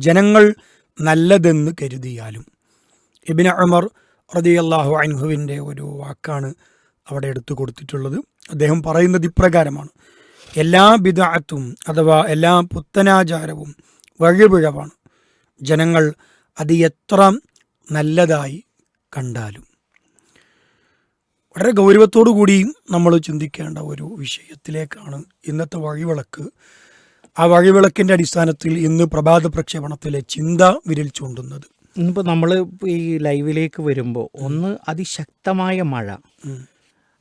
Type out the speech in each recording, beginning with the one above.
ജനങ്ങൾ നല്ലതെന്ന് കരുതിയാലും. ഇബിന് ഉമർ റദിയല്ലാഹു അൻഹുവിന്റെ ഒരു വാക്കാണ് അവിടെ എടുത്തു കൊടുത്തിട്ടുള്ളത്. അദ്ദേഹം പറയുന്നത് ഇപ്രകാരമാണ്. എല്ലാ ബിദാത്തും അഥവാ എല്ലാ പുത്തനാചാരവും വഴിപിഴവാണ്. ജനങ്ങൾ അത് എത്ര നല്ലതായി കണ്ടാലും. വളരെ ഗൗരവത്തോടു കൂടി നമ്മൾ ചിന്തിക്കേണ്ട ഒരു വിഷയത്തിലേക്കാണ് ഇന്നത്തെ വഴിവിളക്ക്. ആ വഴിവിളക്കിന്റെ അടിസ്ഥാനത്തിൽ ഇന്ന് പ്രഭാത പ്രക്ഷേപണത്തിലെ ചിന്ത വിരൽ ചൂണ്ടുന്നത്. ഇന്നിപ്പോൾ നമ്മൾ ഈ ലൈവിലേക്ക് വരുമ്പോൾ ഒന്ന് അതിശക്തമായ മഴ.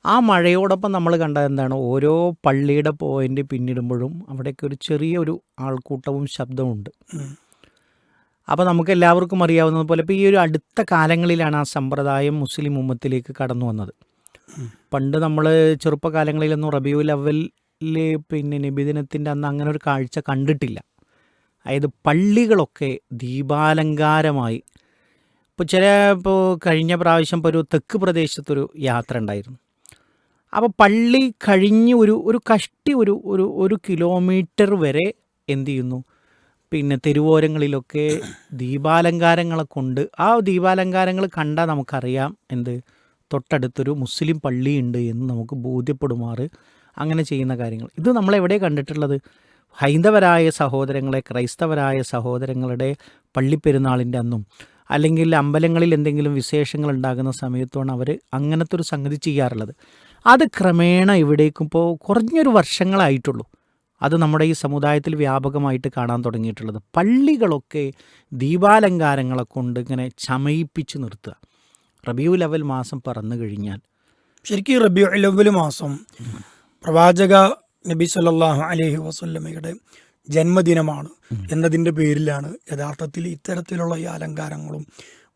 ആ മഴയോടൊപ്പം നമ്മൾ കണ്ട എന്താണ്? ഓരോ പള്ളിയുടെ പോയിന്റ് പിന്നിടുമ്പോഴും അവിടെയൊക്കെ ഒരു ചെറിയൊരു ആൾക്കൂട്ടവും ശബ്ദമുണ്ട്. അപ്പോൾ നമുക്ക് എല്ലാവർക്കും അറിയാവുന്നത് പോലെ ഇപ്പോൾ ഈ ഒരു അടുത്ത കാലങ്ങളിലാണ് ആ സമ്പ്രദായം മുസ്ലിം ഉമ്മത്തിലേക്ക് കടന്നു വന്നത്. പണ്ട് നമ്മൾ ചെറുപ്പകാലങ്ങളിലൊന്നും റബിയുൽ അവലിൽ പിന്നെ നബിദിനത്തിന്റെ അന്ന് അങ്ങനെ ഒരു കാഴ്ച കണ്ടിട്ടില്ല. അതായത് പള്ളികളൊക്കെ ദീപാലങ്കാരമായി. ഇപ്പോൾ ചില ഇപ്പോൾ കഴിഞ്ഞ പ്രാവശ്യം ഇപ്പോൾ ഒരു തെക്ക് പ്രദേശത്തൊരു യാത്ര ഉണ്ടായിരുന്നു. അപ്പോൾ പള്ളി കഴിഞ്ഞ് ഒരു ഒരു കഷ്ടി ഒരു ഒരു ഒരു കിലോമീറ്റർ വരെ എന്ത് ചെയ്യുന്നു? പിന്നെ തെരുവോരങ്ങളിലൊക്കെ ദീപാലങ്കാരങ്ങളെ കൊണ്ട് ആ ദീപാലങ്കാരങ്ങൾ കണ്ടാൽ നമുക്കറിയാം എന്ത്? തൊട്ടടുത്തൊരു മുസ്ലിം പള്ളിയുണ്ട് എന്ന് നമുക്ക് ബോധ്യപ്പെടുമാറ്. അങ്ങനെ ചെയ്യുന്ന കാര്യങ്ങൾ. ഇത് നമ്മളെവിടെ കണ്ടിട്ടുള്ളത്? ഹൈന്ദവരായ സഹോദരങ്ങളെ ക്രൈസ്തവരായ സഹോദരങ്ങളുടെ പള്ളിപ്പെരുന്നാളിന്റെ അന്നും അല്ലെങ്കിൽ അമ്പലങ്ങളിൽ എന്തെങ്കിലും വിശേഷങ്ങൾ ഉണ്ടാകുന്ന സമയത്തുമാണ് അവർ അങ്ങനത്തെ ഒരു സംഗതി ചെയ്യാറുള്ളത്. അത് ക്രമേണ ഇവിടേക്കും ഇപ്പോൾ കുറഞ്ഞൊരു വർഷങ്ങളായിട്ടുള്ളൂ. അത് നമ്മുടെ ഈ സമുദായത്തിൽ വ്യാപകമായിട്ട് കാണാൻ തുടങ്ങിയിട്ടുള്ളത്. പള്ളികളൊക്കെ ദീപാലങ്കാരങ്ങളെ കൊണ്ട് ഇങ്ങനെ ചമയിപ്പിച്ച് നിർത്തുക. റബിയു ലെവൽ മാസം പറന്നു കഴിഞ്ഞാൽ. ശരിക്കും റബിയു ലെവൽ മാസം പ്രവാചക നബി സല്ലാഹു അലഹി വസല്ലമയുടെ ജന്മദിനമാണ്. എന്നതിന്റെ പേരിലാണ് യഥാർത്ഥത്തിൽ ഇത്തരത്തിലുള്ള ഈ അലങ്കാരങ്ങളും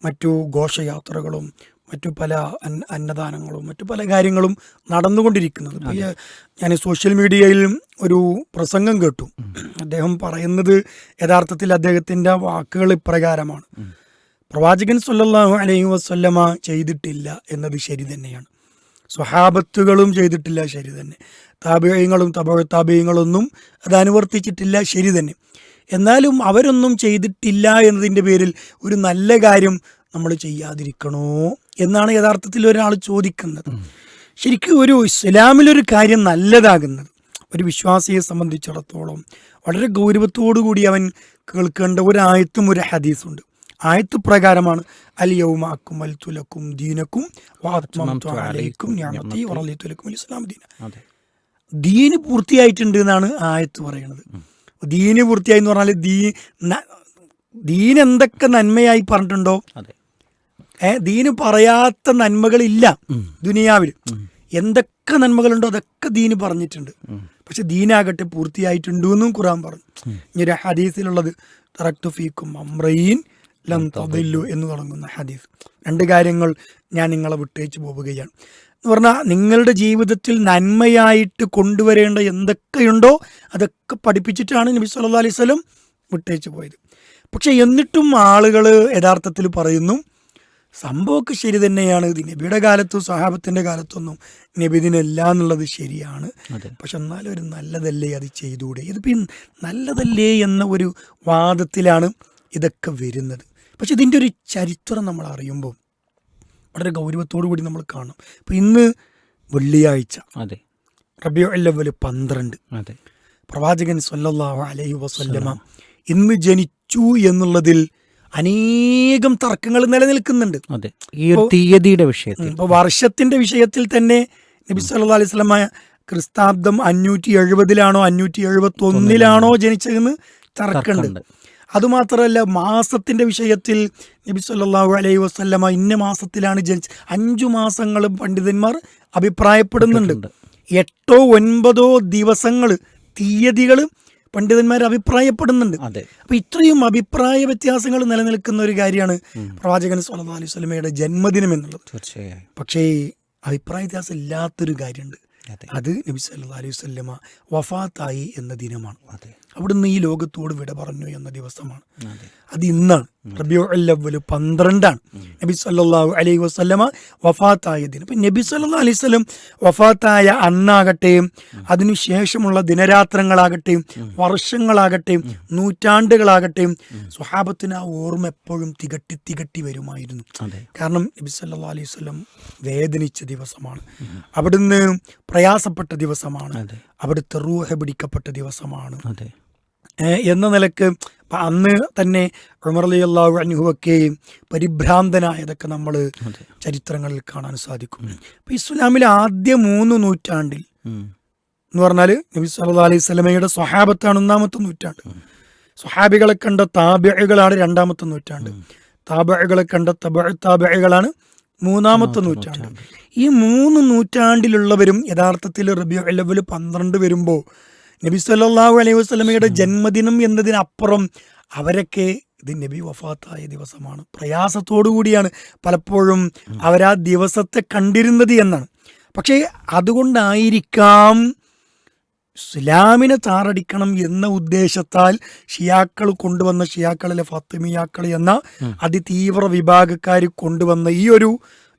മറ്റു ഘോഷയാത്രകളും മറ്റു പല അന്നദാനങ്ങളും മറ്റു പല കാര്യങ്ങളും നടന്നുകൊണ്ടിരിക്കുന്നത്. ഞാൻ സോഷ്യൽ മീഡിയയിൽ ഒരു പ്രസംഗം കേട്ടു. അദ്ദേഹം പറയുന്നത് യഥാർത്ഥത്തിൽ അദ്ദേഹത്തിന്റെ വാക്കുകൾ ഇപ്രകാരമാണ്. പ്രവാചകൻ സല്ലാഹു അലൈഹി വസല്ലമ ചെയ്തിട്ടില്ല എന്നത് ശരി തന്നെയാണ്. സ്വഹാബത്തുകളും ചെയ്തിട്ടില്ല ശരി തന്നെ. താപേയങ്ങളും തപ താപേയങ്ങളൊന്നും അത് അനുവർത്തിച്ചിട്ടില്ല ശരി തന്നെ. എന്നാലും അവരൊന്നും ചെയ്തിട്ടില്ല എന്നതിന്റെ പേരിൽ ഒരു നല്ല കാര്യം നമ്മൾ ചെയ്യാതിരിക്കണോ എന്നാണ് യഥാർത്ഥത്തിൽ ഒരാൾ ചോദിക്കുന്നത്. ശരിക്കും ഒരു ഇസ്ലാമിലൊരു കാര്യം നല്ലതാകുന്നത് ഒരു വിശ്വാസിയെ സംബന്ധിച്ചിടത്തോളം വളരെ ഗൗരവത്തോടു കൂടി അവൻ കേൾക്കേണ്ട ഒരു ആയത്തും ഒരു ഹദീസുണ്ട്. ആയത്ത് പ്രകാരമാണ് അൽ യൗമ അക്കുമൽ തുലക്കും ദീനക്കും ഇസ്ലാം ദീന. പൂർത്തിയായിട്ടുണ്ട് എന്നാണ് ആയത്ത് പറയുന്നത്. ദീന് പൂർത്തിയായി എന്ന് പറഞ്ഞാൽ ദീ ദീൻ എന്തൊക്കെ നന്മയായി പറഞ്ഞിട്ടുണ്ടോ? ഏ ദീന് പറയാത്ത നന്മകളില്ല ദുനിയാവിൽ എന്തൊക്കെ നന്മകളുണ്ടോ അതൊക്കെ ദീന് പറഞ്ഞിട്ടുണ്ട്. പക്ഷെ ദീനാകട്ടെ പൂർത്തിയായിട്ടുണ്ട് എന്നും ഖുറാൻ പറഞ്ഞു ഇനി ഒരു ഹദീസിലുള്ളത് തറക്തു ഫീക്കും അമ്രയീൻ ലം തദില്ലു എന്ന് തുടങ്ങുന്ന ഹദീസ്. രണ്ട് കാര്യങ്ങൾ ഞാൻ നിങ്ങളെ വിട്ടേച്ച് പോവുകയാണ്. എന്ന് പറഞ്ഞാൽ നിങ്ങളുടെ ജീവിതത്തിൽ നന്മയായിട്ട് കൊണ്ടുവരേണ്ട എന്തൊക്കെയുണ്ടോ അതൊക്കെ പഠിപ്പിച്ചിട്ടാണ് നബി സല്ലല്ലാഹു അലൈഹി വസല്ലം വിട്ടേച്ച് പോയത്. പക്ഷേ എന്നിട്ടും ആളുകൾ യഥാർത്ഥത്തിൽ പറയുന്നു സംഭവമൊക്കെ ശരി തന്നെയാണ്. ഇത് നബിയുടെ കാലത്തും സഹാബത്തിന്റെ കാലത്തൊന്നും നബി ഇതിനല്ല എന്നുള്ളത് ശരിയാണ്. പക്ഷെ എന്നാലും ഒരു നല്ലതല്ലേ അത് ചെയ്തുകൂടെ ഇത് പിന്നെ നല്ലതല്ലേ എന്ന ഒരു വാദത്തിലാണ് ഇതൊക്കെ വരുന്നത്. പക്ഷെ ഇതിന്റെ ഒരു ചരിത്രം നമ്മൾ അറിയുമ്പോൾ വളരെ ഗൗരവത്തോടു കൂടി നമ്മൾ കാണും. അപ്പോൾ ഇന്ന് വെള്ളിയാഴ്ച. അതെ. റബിയോ അല്ലവൽ പന്ത്രണ്ട്. അതെ. പ്രവാചകൻ സല്ലല്ലാഹു അലൈഹി വസല്ലമ ഇന്ന് ജനിച്ചു എന്നുള്ളതിൽ അനേകം തർക്കങ്ങൾ നിലനിൽക്കുന്നുണ്ട്. അതെ. ഈ തീയതിയുടെ വിഷയത്തിൽ. ഇപ്പോൾ വർഷത്തിന്റെ വിഷയത്തിൽ തന്നെ നബി സല്ലാ അലൈഹി സ്വലമ ക്രിസ്താബ്ദം അഞ്ഞൂറ്റി എഴുപതിലാണോ അഞ്ഞൂറ്റി എഴുപത്തി ഒന്നിലാണോ? ജനിച്ചതെന്ന് തർക്കമുണ്ട്. അതുമാത്രമല്ല മാസത്തിന്റെ വിഷയത്തിൽ നബി സല്ലാഹു അലൈഹി വസല്ലമ ഇന്ന മാസത്തിലാണ് ജനിച്ച അഞ്ചു മാസങ്ങൾ പണ്ഡിതന്മാർ അഭിപ്രായപ്പെടുന്നുണ്ട്. എട്ടോ ഒൻപതോ ദിവസങ്ങൾ തീയതികൾ പണ്ഡിതന്മാർ അഭിപ്രായപ്പെടുന്നുണ്ട്. അപ്പൊ ഇത്രയും അഭിപ്രായ വ്യത്യാസങ്ങൾ നിലനിൽക്കുന്ന ഒരു കാര്യമാണ് പ്രവാചകൻ സല്ലല്ലാഹു അലൈഹി സ്വലമയുടെ ജന്മദിനം എന്നുള്ളത്. തീർച്ചയായും. പക്ഷേ അഭിപ്രായ വ്യത്യാസം ഇല്ലാത്തൊരു കാര്യമുണ്ട്. അത്. നബി സല്ലാ അലൈഹി വസല്ലമ വഫാത്തായി എന്ന ദിനമാണ്. അതെ. അവിടുന്ന് ഈ ലോകത്തോട് വിട പറഞ്ഞു എന്ന ദിവസമാണ്. അതെ. ഇന്നാണ്. റബിയോ അല്ലവൽ പന്ത്രണ്ടാണ്. നബി സല്ലല്ലാഹു അലൈഹി വസ്ലമ വഫാത്തായ ദിനം അപ്പം നബി സല്ലാ അലൈഹി സ്വലം വഫാത്തായ അന്നാകട്ടെ അതിനുശേഷമുള്ള ദിനരാത്രങ്ങളാകട്ടെ വർഷങ്ങളാകട്ടെ നൂറ്റാണ്ടുകളാകട്ടെ സുഹാബത്തിന് ആ ഓർമ്മ എപ്പോഴും തികട്ടി തികട്ടി വരുമായിരുന്നു. കാരണം നബി സല്ലാ അലൈഹി സ്വലം വേദനിച്ച ദിവസമാണ്. അവിടുന്ന് പ്രയാസപ്പെട്ട ദിവസമാണ്. അവിടുത്തെ റൂഹ പിടിക്കപ്പെട്ട ദിവസമാണ്. എന്ന നിലയ്ക്ക് അന്ന് തന്നെ ഉമർ അലി അള്ളാഹു അനുഹുവൊക്കെ പരിഭ്രാന്തനായതൊക്കെ നമ്മൾ ചരിത്രങ്ങളിൽ കാണാൻ സാധിക്കും. അപ്പൊ ഇസ്ലാമിലെ ആദ്യ മൂന്ന് നൂറ്റാണ്ടിൽ എന്ന് പറഞ്ഞാൽ നബി സല്ലാ അലൈഹി സ്വലമയുടെ സ്വഹാബത്താണ് ഒന്നാമത്തെ നൂറ്റാണ്ട്. സ്വഹാബികളെ കണ്ട താബികളാണ് രണ്ടാമത്തെ നൂറ്റാണ്ട്. താബകളെ കണ്ട തബ താബികളാണ് മൂന്നാമത്തെ നൂറ്റാണ്ട്. ഈ മൂന്ന് നൂറ്റാണ്ടിലുള്ളവരും യഥാർത്ഥത്തിൽ റബിയ അല്ലവൽ പന്ത്രണ്ട് വരുമ്പോൾ നബി സല്ലല്ലാഹു അലൈഹി വസ്ലമയുടെ ജന്മദിനം എന്നതിനപ്പുറം അവരൊക്കെ ഇത് നബി വഫാത്തായ ദിവസമാണ്. പ്രയാസത്തോടു കൂടിയാണ് പലപ്പോഴും അവരാ ദിവസത്തെ കണ്ടിരുന്നത് എന്നാണ്. പക്ഷേ അതുകൊണ്ടായിരിക്കാം ഇസ്ലാമിനെ താറടിക്കണം എന്ന ഉദ്ദേശത്താൽ ഷിയാക്കൾ കൊണ്ടുവന്ന ഷിയാക്കളിലെ ഫാത്തിമിയാക്കൾ എന്ന അതിതീവ്ര വിഭാഗക്കാർ കൊണ്ടുവന്ന ഈ ഒരു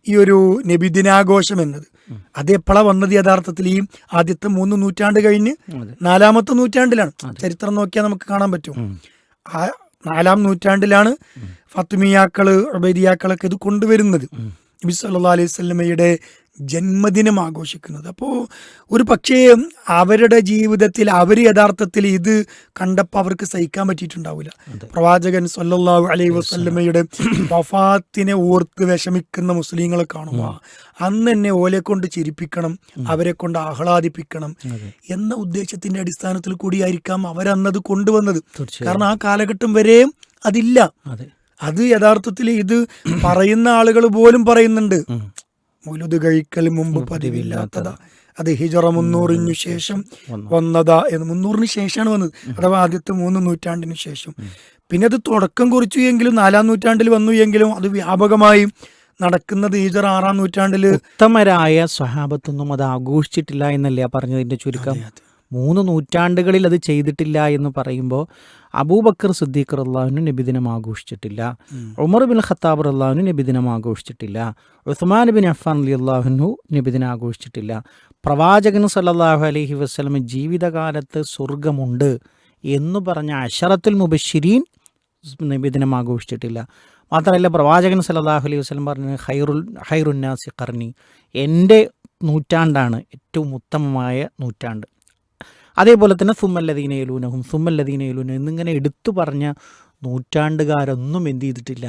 ഈ ഒരു നബിദിനാഘോഷം എന്നത്. അത് എപ്പോഴാണ് വന്നത് യഥാർത്ഥത്തിൽ ഈ ആദ്യത്തെ മൂന്ന് നൂറ്റാണ്ട് കഴിഞ്ഞ് നാലാമത്തെ നൂറ്റാണ്ടിലാണ്. ചരിത്രം നോക്കിയാൽ നമുക്ക് കാണാൻ പറ്റും. ആ നാലാം നൂറ്റാണ്ടിലാണ് ഫത്തുമിയാക്കൾ ഉബൈദിയാക്കളൊക്കെ ഇത് കൊണ്ടുവരുന്നത്. നബി സല്ലാ അലൈഹി വസല്ലമയുടെ ജന്മദിനം ആഘോഷിക്കുന്നത്. അപ്പോൾ ഒരു പക്ഷേ അവരുടെ ജീവിതത്തിൽ അവർ യഥാർത്ഥത്തിൽ ഇത് കണ്ടപ്പോൾ അവർക്ക് സഹിക്കാൻ പറ്റിയിട്ടുണ്ടാവില്ല. പ്രവാചകൻ സല്ലല്ലാഹു അലൈഹി വസല്ലമയുടെ വഫാത്തിനെ ഓർത്ത് വിഷമിക്കുന്ന മുസ്ലിങ്ങളെ കാണുമ്പോൾ അന്ന് തന്നെ ഓലെ കൊണ്ട് ചിരിപ്പിക്കണം അവരെ കൊണ്ട് ആഹ്ലാദിപ്പിക്കണം എന്ന ഉദ്ദേശത്തിന്റെ അടിസ്ഥാനത്തിൽ കൂടിയായിരിക്കാം അവരന്നത് കൊണ്ടുവന്നത്. കാരണം ആ കാലഘട്ടം വരെയും അതില്ല. അതെ. അത് യഥാർത്ഥത്തിൽ ഇത് പറയുന്ന ആളുകൾ പോലും പറയുന്നുണ്ട്. ഉം. മൗലൂദ് കഴിക്കൽ മുമ്പ് പതിവില്ലാത്തതാ. അത് ഹിജറ മുന്നൂറിനു ശേഷം വന്നതാ എന്ന് മുന്നൂറിന് ശേഷമാണ് വന്നത്. അഥവാ ആദ്യത്തെ മൂന്ന് നൂറ്റാണ്ടിന് ശേഷം. പിന്നെ അത് തുടക്കം കുറിച്ചു എങ്കിലും നാലാം നൂറ്റാണ്ടിൽ വന്നു എങ്കിലും അത് വ്യാപകമായി നടക്കുന്നത് ഈജർ ആറാം നൂറ്റാണ്ടിൽ ഉത്തമരായ സ്വഹാബത്തൊന്നും അത് ആഘോഷിച്ചിട്ടില്ല എന്നല്ലേ പറഞ്ഞതിന്റെ ചുരുക്കം? മൂന്ന് നൂറ്റാണ്ടുകളിൽ അത് ചെയ്തിട്ടില്ല എന്ന് പറയുമ്പോൾ അബൂബക്കർ സിദ്ദീഖ് അള്ളാഹുവിന് നബിദിനം ആഘോഷിച്ചിട്ടില്ല. ഉമർ ബിൻ ഖത്താബ് അള്ളാഹുവിന് നബിദിനം ആഘോഷിച്ചിട്ടില്ല. ഉസ്മാൻ ബിൻ അഫാൻ അലി അള്ളാഹുനു നബിദിനം ആഘോഷിച്ചിട്ടില്ല. പ്രവാചകൻ സല്ലാഹു അലഹി വസ്ലം ജീവിതകാലത്ത് സ്വർഗമുണ്ട് എന്ന് പറഞ്ഞ അഷറത്തുൽ മുബഷിരീൻ നബിദിനം ആഘോഷിച്ചിട്ടില്ല. മാത്രമല്ല പ്രവാചകൻ സല്ലാഹു അലൈഹി വസ്ലം പറഞ്ഞ ഹൈറുൽ ഹൈറുന്നാസി കർണി എന്റെ നൂറ്റാണ്ടാണ് ഏറ്റവും ഉത്തമമായ നൂറ്റാണ്ട്. അതേപോലെ തന്നെ സുമ്മല്ലദീനയിലൂനഹും സുമ്മല്ലദീനയിലൂന എന്നിങ്ങനെ എടുത്തു പറഞ്ഞ നൂറ്റാണ്ടുകാരൊന്നും എന്ത് ചെയ്തിട്ടില്ല.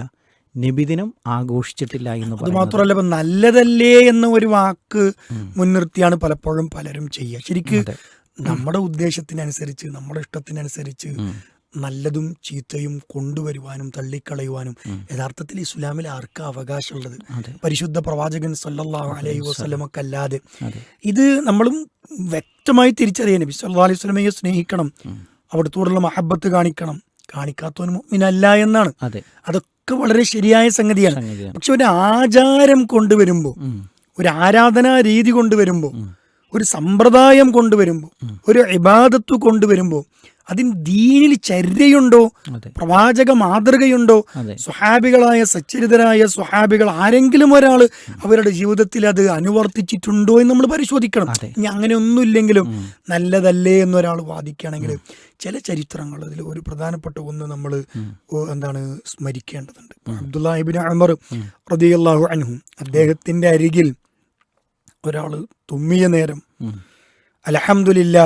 നബിദിനം ആഘോഷിച്ചിട്ടില്ല എന്ന് അത് മാത്രമല്ല ഇപ്പം നല്ലതല്ലേ എന്ന ഒരു വാക്ക് മുൻനിർത്തിയാണ് പലപ്പോഴും പലരും ചെയ്യുക. ശരിക്ക്. നമ്മുടെ ഉദ്ദേശത്തിനനുസരിച്ച് നമ്മുടെ ഇഷ്ടത്തിനനുസരിച്ച് നല്ലതും ചീത്തയും കൊണ്ടുവരുവാനും തള്ളിക്കളയുവാനും യഥാർത്ഥത്തിൽ ഇസ്ലാമിൽ ആർക്ക അവകാശമുള്ളത്? പരിശുദ്ധ പ്രവാചകൻ സല്ലല്ലാഹു അലൈഹി വസ്ലമൊക്കെ അല്ലാതെ ഇത് നമ്മളും വ്യക്തമായി തിരിച്ചറിയാൻ നബി സല്ലാ അലൈഹി വസല്ലമയെ സ്നേഹിക്കണം അവിടുത്തോടുള്ള മഹബത്ത് കാണിക്കണം. കാണിക്കാത്തവന് മുഅ്മിനല്ല എന്നാണ്. അതൊക്കെ വളരെ ശരിയായ സംഗതിയാണ്. സംഗതിയാണ്. പക്ഷെ ഒരു ആചാരം കൊണ്ടുവരുമ്പോൾ ഒരു ആരാധനാ രീതി കൊണ്ടുവരുമ്പോൾ ഒരു സമ്പ്രദായം കൊണ്ടുവരുമ്പോൾ ഒരു ഇബാദത്ത് കൊണ്ടുവരുമ്പോൾ അതിന് ദീനിൽ ചര്യയുണ്ടോ? പ്രവാചക മാതൃകയുണ്ടോ? സ്വഹാബികളായ സച്ചരിതരായ സ്വഹാബികൾ ആരെങ്കിലും ഒരാൾ അവരുടെ ജീവിതത്തിൽ അത് അനുവർത്തിച്ചിട്ടുണ്ടോ എന്ന് നമ്മൾ പരിശോധിക്കണം. ഇനി അങ്ങനെ ഒന്നുമില്ലെങ്കിലും നല്ലതല്ലേ എന്നൊരാൾ വാദിക്കുകയാണെങ്കിൽ ചില ചരിത്രങ്ങൾ അതിൽ ഒരു പ്രധാനപ്പെട്ട ഒന്ന് നമ്മൾ എന്താണ് സ്മരിക്കേണ്ടതുണ്ട്. അബ്ദുല്ലാഹിബിൻ അമർ റദിയല്ലാഹു അൻഹു അദ്ദേഹത്തിന്റെ അരികിൽ ഒരാൾ തുമ്മിയ നേരം അലഹമില്ല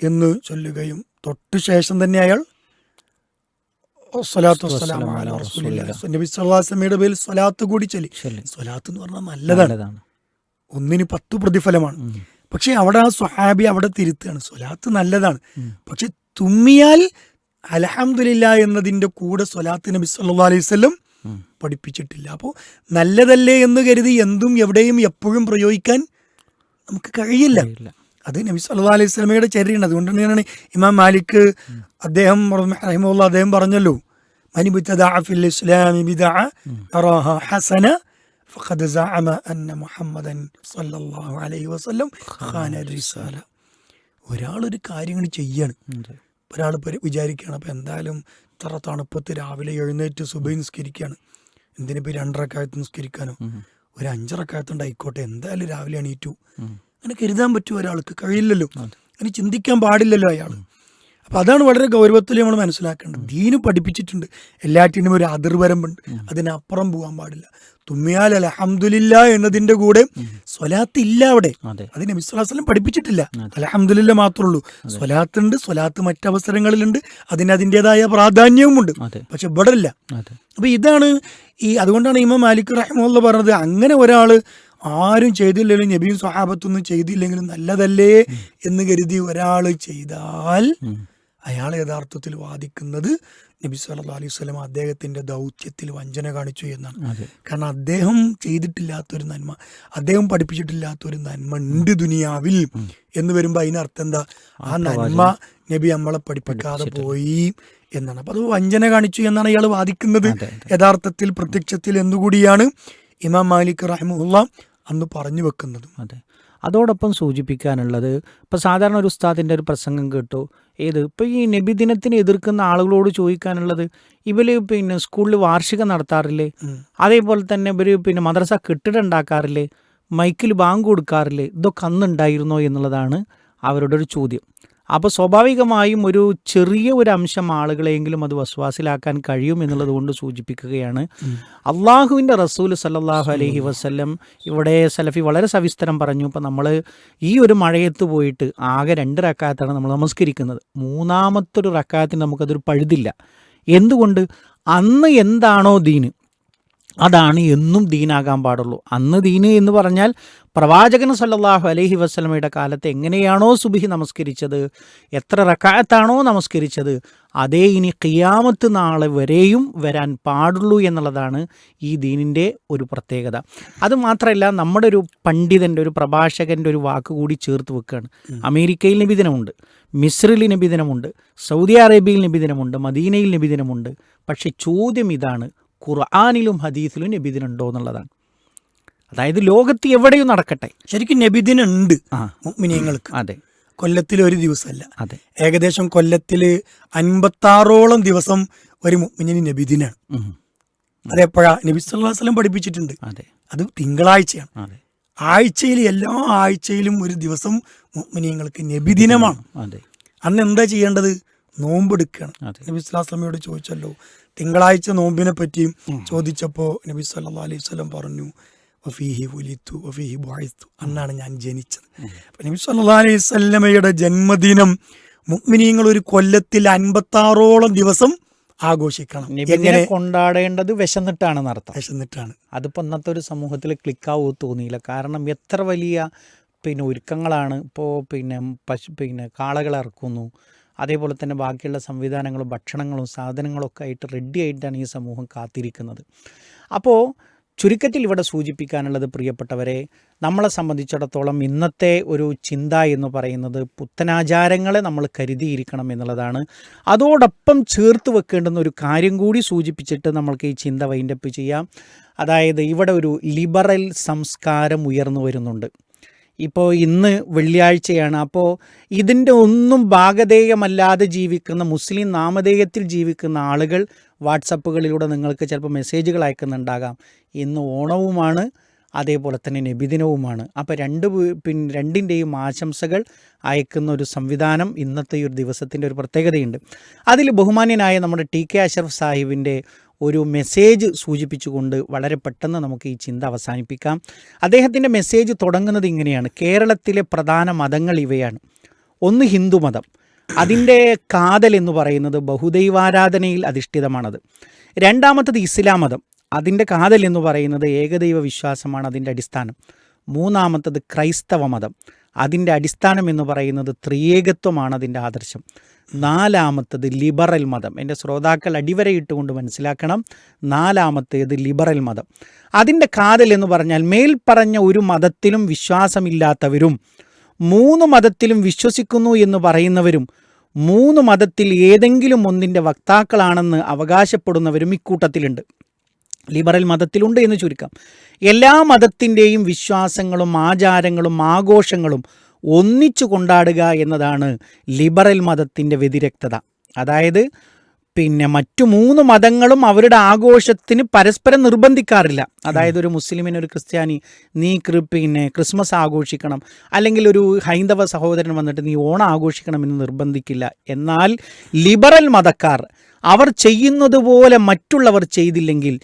എന്ന് ചൊല്ലുകയും തൊട്ടു ശേഷം തന്നെ അയാൾ സ്വലാത്തു. നബി പേരിൽ സ്വലാത്ത് കൂടി ചൊല്ലി. സ്വലാത്ത് എന്ന് പറഞ്ഞാൽ നല്ലതാണ്. ഒന്നിന് പത്ത് പ്രതിഫലമാണ്. പക്ഷെ അവിടെ ആ സ്വഹാബി അവിടെ തിരുത്തുകയാണ്. സ്വലാത്ത് നല്ലതാണ്. പക്ഷെ തുമ്മിയാൽ അലഹമില്ല എന്നതിന്റെ കൂടെ സ്വലാത്ത് നബി സല്ലാ അലൈഹി സ്വല്ലം പഠിപ്പിച്ചിട്ടില്ല. അപ്പോൾ നല്ലതല്ലേ എന്ന് കരുതി എന്തും എവിടെയും എപ്പോഴും പ്രയോഗിക്കാൻ നമുക്ക് കഴിയില്ല. അത് നബി സല്ലാ അലൈഹി സ്വലമയുടെ ചര്യയാണ് അതുകൊണ്ട് തന്നെയാണ് ഇമാം മാലിക് അദ്ദേഹം റഹിമുള്ള അദ്ദേഹം പറഞ്ഞല്ലോ മനി ബിത്തദഅ ഫിൽ ഇസ്ലാമി ബിദഅ യറാഹ ഹസന ഫഖദ് സഅമ അന്ന മുഹമ്മദൻ സല്ലല്ലാഹു അലൈഹി വസല്ലം ഖാന റിസാല. ഒരാൾ ഒരു കാര്യങ്ങൾ ചെയ്യാണ്. ഒരാൾ വിചാരിക്കുകയാണ് അപ്പോൾ എന്തായാലും ഇത്ര തണുപ്പത്ത് രാവിലെ എഴുന്നേറ്റ് സുബൈ നിസ്കരിക്കുകയാണ്. എന്തിനിപ്പോൾ രണ്ടരക്കാലത്ത് നിസ്കരിക്കാനോ? ഒരു അഞ്ചരക്കാലത്തുണ്ടായിക്കോട്ടെ എന്തായാലും രാവിലെ എണീറ്റു. അങ്ങനെ കരുതാൻ പറ്റുമോ ഒരാൾക്ക് കഴിയില്ലല്ലോ. അങ്ങനെ ചിന്തിക്കാൻ പാടില്ലല്ലോ അയാൾ അപ്പം അതാണ് വളരെ ഗൗരവത്തിൽ നമ്മൾ മനസ്സിലാക്കേണ്ടത്. ദീന് പഠിപ്പിച്ചിട്ടുണ്ട്. എല്ലാറ്റിനും ഒരു അതിർവരമ്പുണ്ട്. അതിനപ്പുറം പോകാൻ പാടില്ല. തുമ്മിയാൽ അലഹമുല്ല എന്നതിന്റെ കൂടെ സ്വലാത്ത് ഇല്ല അവിടെ. അതെ. അത് നബി സ്വലാസ്ലം പഠിപ്പിച്ചിട്ടില്ല. അലഹമുല്ല മാത്രമേ ഉള്ളൂ സ്വലാത്തുണ്ട്. സ്വലാത്ത് മറ്റവസരങ്ങളിലുണ്ട്. അതിന് അതിന്റെതായ പ്രാധാന്യവുമുണ്ട്. ഉണ്ട് പക്ഷെ ഇവിടെ ഇല്ല അതെ. അപ്പൊ ഇതാണ് ഈ അതുകൊണ്ടാണ് ഇമാം മാലിക് റഹ്മുള്ള പറഞ്ഞത് അങ്ങനെ ഒരാൾ ആരും ചെയ്തില്ലെങ്കിലും നബിയും സ്വഹാബത്തൊന്നും ചെയ്തില്ലെങ്കിലും നല്ലതല്ലേ എന്ന് കരുതി ഒരാൾ ചെയ്താൽ അയാൾ യഥാർത്ഥത്തിൽ വാദിക്കുന്നത് നബി സല്ലാ അലൈഹി വസല്ലം അദ്ദേഹത്തിന്റെ ദൗത്യത്തിൽ വഞ്ചന കാണിച്ചു എന്നാണ്. കാരണം അദ്ദേഹം ചെയ്തിട്ടില്ലാത്തൊരു നന്മ അദ്ദേഹം പഠിപ്പിച്ചിട്ടില്ലാത്തൊരു നന്മ ഉണ്ട് ദുനിയാവിൽ എന്ന് വരുമ്പോൾ അതിനർത്ഥം എന്താ? ആ നന്മ നബി നമ്മളെ പഠിപ്പിക്കാതെ പോയി എന്നാണ്. അപ്പൊ അത് വഞ്ചന കാണിച്ചു എന്നാണ് ഇയാൾ വാദിക്കുന്നത്. യഥാർത്ഥത്തിൽ പ്രത്യക്ഷത്തിൽ എന്നുകൂടിയാണ് ഇമാം മാലിക് റഹ്മുല്ല അന്ന് പറഞ്ഞു വെക്കുന്നതും. അതെ. അതോടൊപ്പം സൂചിപ്പിക്കാനുള്ളത് ഇപ്പോൾ സാധാരണ ഒരു ഉസ്താദിന്റെ ഒരു പ്രസംഗം കേട്ടു. ഏത്? ഇപ്പോൾ ഈ നബിദിനത്തിന് എതിർക്കുന്ന ആളുകളോട് ചോദിക്കാനുള്ളത് ഇവർ പിന്നെ സ്കൂളിൽ വാർഷികം നടത്താറില്ലേ? അതേപോലെ തന്നെ ഇവർ പിന്നെ മദ്രസ കെട്ടിടം ഉണ്ടാക്കാറില്ലേ മൈക്കിൽ ബാങ്ക് കൊടുക്കാറില്ലേ? ഇതൊക്കെ അന്നുണ്ടായിരുന്നോ എന്നുള്ളതാണ് അവരുടെ ഒരു ചോദ്യം. അപ്പോൾ സ്വാഭാവികമായും ഒരു ചെറിയ ഒരു അംശം ആളുകളെങ്കിലും അത് വസ്വാസിലാക്കാൻ കഴിയും എന്നുള്ളത് കൊണ്ട് സൂചിപ്പിക്കുകയാണ്. അള്ളാഹുവിന്റെ റസൂൽ സല്ലാഹു അലഹി വസ്ല്ലം ഇവിടെ സലഫി വളരെ സവിസ്തരം പറഞ്ഞു. ഇപ്പം നമ്മൾ ഈ ഒരു മഴയത്ത് പോയിട്ട് ആകെ രണ്ട് റക്കാത്താണ് നമ്മൾ നമസ്കരിക്കുന്നത്. മൂന്നാമത്തൊരു റക്കാത്തിന് നമുക്കതൊരു പഴുതില്ല. എന്തുകൊണ്ട്? അന്ന് എന്താണോ ദീന്. അതാണ് എന്നും ദീനാകാൻ പാടുള്ളൂ. അന്ന് ദീന് എന്ന് പറഞ്ഞാൽ പ്രവാചകൻ സല്ലാഹു അലഹി വസ്ലമയുടെ കാലത്ത് എങ്ങനെയാണോ സുബിഹി നമസ്കരിച്ചത് എത്ര റക്കായത്താണോ നമസ്കരിച്ചത് അതേ ഇനി കിയാമത്ത് നാളെ വരെയും വരാൻ പാടുള്ളൂ എന്നുള്ളതാണ് ഈ ദീനിന്റെ ഒരു പ്രത്യേകത. അതുമാത്രമല്ല നമ്മുടെ ഒരു പണ്ഡിതന്റെ ഒരു പ്രഭാഷകന്റെ ഒരു വാക്ക് കൂടി ചേർത്ത് വെക്കുകയാണ്. അമേരിക്കയിൽ നബിദിനമുണ്ട് മിസ്രിൽ നബിദിനമുണ്ട് സൗദി അറേബ്യയിൽ നബിദിനമുണ്ട് മദീനയിൽ നബിദിനമുണ്ട്. പക്ഷേ ചോദ്യം ഇതാണ് ഖുർആാനിലും ഹദീസിലും നബിദിനുണ്ടോ എന്നുള്ളതാണ്. അതായത് ലോകത്ത് എവിടെയും നടക്കട്ടെ. ശരിക്കും നബിദിനുണ്ട് ആ. മുഅ്മിനീങ്ങൾക്ക്. അതെ. കൊല്ലത്തിൽ ഒരു ദിവസമല്ല. അതെ. ഏകദേശം കൊല്ലത്തിൽ അൻപത്താറോളം ദിവസം ഒരു മുഅ്മിനിന് നബിദിനാണ്. ഉം. അതെപ്പോഴാ നബി വസല്ലം പഠിപ്പിച്ചിട്ടുണ്ട്. അതെ. അത് തിങ്കളാഴ്ചയാണ്. അതെ. ആഴ്ചയിൽ എല്ലാ ആഴ്ചയിലും ഒരു ദിവസം മുഅ്മിനീങ്ങൾക്ക് നബിദിനമാണ്. അതെ. അന്ന് എന്താ ചെയ്യേണ്ടത്? നോമ്പെടുക്കുകയാണ്. അതെ. നബി സ്വലാസ്ലമയോട് ചോദിച്ചല്ലോ തിങ്കളാഴ്ച നോമ്പിനെ പറ്റിയും ചോദിച്ചപ്പോൾ നബി സല്ലാ അലൈഹി സ്വലം പറഞ്ഞു വഫീഹി ഉലിത്തു വഫീഹി ബായിത്തു അന്നാണ് ഞാൻ ജനിച്ചത്. അപ്പൊ നബി സല്ലാ അലൈഹി സ്വല്ലമയുടെ ജന്മദിനം മുഗ്മിനീങ്ങൾ ഒരു കൊല്ലത്തിൽ അൻപത്താറോളം ദിവസം ആഘോഷിക്കണം. എങ്ങനെ? കൊണ്ടാടേണ്ടത് വിശന്നിട്ടാണ് അർത്ഥം. വിശന്നിട്ടാണ്. അതിപ്പോൾ ഇന്നത്തെ ഒരു സമൂഹത്തിൽ ക്ലിക്കാവോ തോന്നിയില്ല. കാരണം എത്ര വലിയ പിന്നെ ഒരുക്കങ്ങളാണ്. ഇപ്പോൾ പിന്നെ പശു പിന്നെ കാളകൾ ഇറക്കുന്നു. അതേപോലെ തന്നെ ബാക്കിയുള്ള സംവിധാനങ്ങളും ഭക്ഷണങ്ങളും സാധനങ്ങളും ഒക്കെ ആയിട്ട് റെഡി ആയിട്ടാണ് ഈ സമൂഹം കാത്തിരിക്കുന്നത്. അപ്പോൾ ചുരുക്കത്തിൽ ഇവിടെ സൂചിപ്പിക്കാനുള്ളത് പ്രിയപ്പെട്ടവരെ നമ്മളെ സംബന്ധിച്ചിടത്തോളം ഇന്നത്തെ ഒരു ചിന്ത എന്ന് പറയുന്നത് പുത്തനാചാരങ്ങളെ നമ്മൾ കരുതിയിരിക്കണം എന്നുള്ളതാണ്. അതോടൊപ്പം ചേർത്ത് വെക്കേണ്ടുന്ന ഒരു കാര്യം കൂടി സൂചിപ്പിച്ചിട്ട് നമ്മൾക്ക് ഈ ചിന്ത വൈൻഡപ്പ് ചെയ്യാം. അതായത് ഇവിടെ ഒരു ലിബറൽ സംസ്കാരം ഉയർന്നു വരുന്നുണ്ട്. ഇപ്പോൾ ഇന്ന് വെള്ളിയാഴ്ചയാണ്. അപ്പോൾ ഇതിന്റെ ഒന്നും ഭാഗധേയമല്ലാതെ ജീവിക്കുന്ന മുസ്ലിം നാമധേയത്തിൽ ജീവിക്കുന്ന ആളുകൾ വാട്സപ്പുകളിലൂടെ നിങ്ങൾക്ക് ചിലപ്പോൾ മെസ്സേജുകൾ അയക്കുന്നുണ്ടാകാം. ഇന്ന് ഓണവുമാണ് അതേപോലെ തന്നെ നബിദിനവുമാണ്. അപ്പോൾ രണ്ട് പിൻ രണ്ടിന്റെയും ആശംസകൾ അയക്കുന്ന ഒരു സംവിധാനം ഇന്നത്തെ ഒരു ദിവസത്തിന്റെ ഒരു പ്രത്യേകതയുണ്ട്. അതിൽ ബഹുമാന്യനായ നമ്മുടെ ടി കെ അഷറഫ് സാഹിബിന്റെ ഒരു മെസ്സേജ് സൂചിപ്പിച്ചുകൊണ്ട് വളരെ പെട്ടെന്ന് നമുക്ക് ഈ ചിന്ത അവസാനിപ്പിക്കാം. അദ്ദേഹത്തിന്റെ മെസ്സേജ് തുടങ്ങുന്നത് ഇങ്ങനെയാണ്. കേരളത്തിലെ പ്രധാന മതങ്ങൾ ഇവയാണ്. ഒന്ന് ഹിന്ദുമതം അതിന്റെ കാതൽ എന്ന് പറയുന്നത് ബഹുദൈവാരാധനയിൽ അധിഷ്ഠിതമാണത്. രണ്ടാമത്തത് ഇസ്ലാം മതം. അതിന്റെ കാതൽ എന്ന് പറയുന്നത് ഏകദൈവ വിശ്വാസമാണ് അതിന്റെ അടിസ്ഥാനം. മൂന്നാമത്തത് ക്രൈസ്തവ മതം. അതിന്റെ അടിസ്ഥാനം എന്ന് പറയുന്നത് ത്രിയേകത്വമാണ് അതിന്റെ ആദർശം. നാലാമത്തത് ലിബറൽ മതം. എന്റെ ശ്രോതാക്കൾ അടിവരയിട്ടുകൊണ്ട് മനസ്സിലാക്കണം നാലാമത്തേത് ലിബറൽ മതം. അതിന്റെ കാതൽ എന്ന് പറഞ്ഞാൽ മേൽപ്പറഞ്ഞ ഒരു മതത്തിലും വിശ്വാസമില്ലാത്തവരും മൂന്ന് മതത്തിലും വിശ്വസിക്കുന്നു എന്ന് പറയുന്നവരും മൂന്ന് മതത്തിൽ ഏതെങ്കിലും ഒന്നിന്റെ വക്താക്കളാണെന്ന് അവകാശപ്പെടുന്നവരും ഇക്കൂട്ടത്തിലുണ്ട്. ലിബറൽ മതത്തിലുണ്ട് എന്ന് ചുരുക്കാം. എല്ലാ മതത്തിന്റെയും വിശ്വാസങ്ങളും ആചാരങ്ങളും ആഘോഷങ്ങളും ഒന്നിച്ചു കൊണ്ടാടുക എന്നതാണ് ലിബറൽ മതത്തിന്റെ വ്യതിരക്തത. അതായത് പിന്നെ മറ്റു മൂന്ന് മതങ്ങളും അവരുടെ ആഘോഷത്തിന് പരസ്പരം നിർബന്ധിക്കാറില്ല. അതായത് ഒരു മുസ്ലിമിന് ഒരു ക്രിസ്ത്യാനി നീ പിന്നെ ക്രിസ്മസ് ആഘോഷിക്കണം അല്ലെങ്കിൽ ഒരു ഹൈന്ദവ സഹോദരൻ വന്നിട്ട് നീ ഓണം ആഘോഷിക്കണം എന്ന് നിർബന്ധിക്കില്ല. എന്നാൽ ലിബറൽ മതക്കാർ അവർ ചെയ്യുന്നത് പോലെ മറ്റുള്ളവർ ചെയ്തില്ലെങ്കിൽ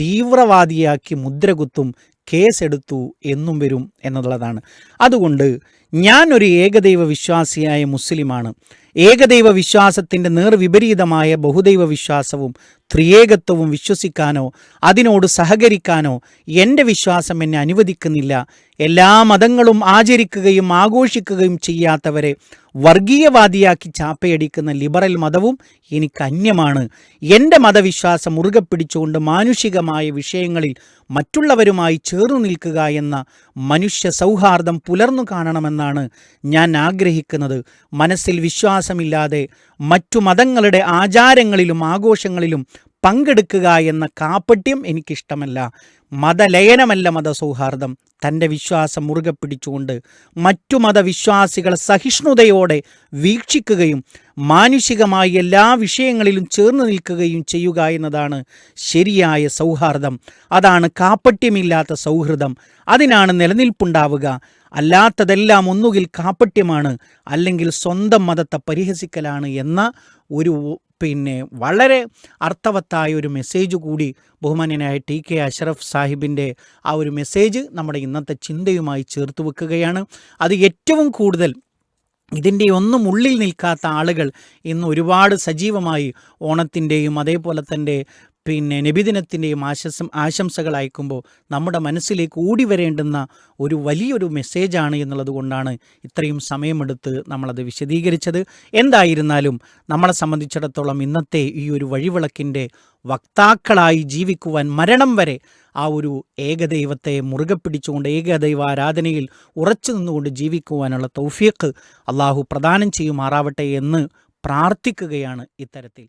തീവ്രവാദിയാക്കി മുദ്രകുത്തും കേസെടുത്തു എന്നും വരും എന്നുള്ളതാണ്. അതുകൊണ്ട് ഞാൻ ഒരു ഏകദൈവ വിശ്വാസിയായ മുസ്ലിമാണ്. ഏകദൈവ വിശ്വാസത്തിന്റെ നേർവിപരീതമായ ബഹുദൈവ വിശ്വാസവും ത്രിയേകത്വവും വിശ്വസിക്കാനോ അതിനോട് സഹകരിക്കാനോ എന്റെ വിശ്വാസം എന്നെ അനുവദിക്കുന്നില്ല. എല്ലാ മതങ്ങളും ആചരിക്കുകയും ആഘോഷിക്കുകയും ചെയ്യാത്തവരെ വർഗീയവാദിയാക്കി ചാപ്പയടിക്കുന്ന ലിബറൽ മതവും എനിക്ക് അന്യമാണ് എന്റെ മതവിശ്വാസം മുറുകെ പിടിച്ചുകൊണ്ട് മാനുഷികമായ വിഷയങ്ങളിൽ മറ്റുള്ളവരുമായി ചേർന്നു നിൽക്കുക എന്ന മനുഷ്യ സൗഹാർദ്ദം പുലർന്നു കാണണമെന്നാണ് ഞാൻ ആഗ്രഹിക്കുന്നത്. മനസ്സിൽ വിശ്വാസമില്ലാതെ മറ്റു മതങ്ങളുടെ ആചാരങ്ങളിലും ആഘോഷങ്ങളിലും പങ്കെടുക്കുക എന്ന കാപ്പട്യം എനിക്കിഷ്ടമല്ല. മതലയനമല്ല മതസൗഹാർദ്ദം. തന്റെ വിശ്വാസം മുറുകെ പിടിച്ചുകൊണ്ട് മറ്റു മതവിശ്വാസികളെ സഹിഷ്ണുതയോടെ വീക്ഷിക്കുകയും മാനുഷികമായി എല്ലാ വിഷയങ്ങളിലും ചേർന്ന് നിൽക്കുകയും ചെയ്യുക എന്നതാണ് ശരിയായ സൗഹാർദ്ദം. അതാണ് കാപ്പട്യമില്ലാത്ത സൗഹൃദം. അതിനാണ് നിലനിൽപ്പുണ്ടാവുക. അല്ലാത്തതെല്ലാം ഒന്നുകിൽ കാപ്പട്യമാണ് അല്ലെങ്കിൽ സ്വന്തം മതത്തെ പരിഹസിക്കലാണ് എന്ന ഒരു പിന്നെ വളരെ അർത്ഥവത്തായ ഒരു മെസ്സേജ് കൂടി ബഹുമാന്യനായ ടി കെ അഷറഫ് സാഹിബിന്റെ ആ ഒരു മെസ്സേജ് നമ്മുടെ ഇന്നത്തെ ചിന്തയുമായി ചേർത്ത് വെക്കുകയാണ്. അത് ഏറ്റവും കൂടുതൽ ഇതിന്റെ ഒന്നും ഉള്ളിൽ നിൽക്കാത്ത ആളുകൾ ഇന്ന് ഒരുപാട് സജീവമായി ഓണത്തിന്റെയും അതേപോലെ തന്നെ പിന്നെ നബിദിനത്തിന്റെയും ആശംസ ആശംസകൾ അയക്കുമ്പോൾ നമ്മുടെ മനസ്സിലേക്ക് ഓടി വരേണ്ടുന്ന ഒരു വലിയൊരു മെസ്സേജാണ് എന്നുള്ളത് കൊണ്ടാണ് ഇത്രയും സമയമെടുത്ത് നമ്മളത് വിശദീകരിച്ചത്. എന്തായിരുന്നാലും നമ്മളെ സംബന്ധിച്ചിടത്തോളം ഇന്നത്തെ ഈ ഒരു വഴിവിളക്കിന്റെ വക്താക്കളായി ജീവിക്കുവാൻ മരണം വരെ ആ ഒരു ഏകദൈവത്തെ മുറുകെ പിടിച്ചുകൊണ്ട് ഏകദൈവ ആരാധനയിൽ ഉറച്ചു നിന്നുകൊണ്ട് ജീവിക്കുവാനുള്ള തൗഫീഖ് അള്ളാഹു പ്രദാനം ചെയ്യുമാറാവട്ടെ എന്ന് പ്രാർത്ഥിക്കുകയാണ് ഇത്തരത്തിൽ.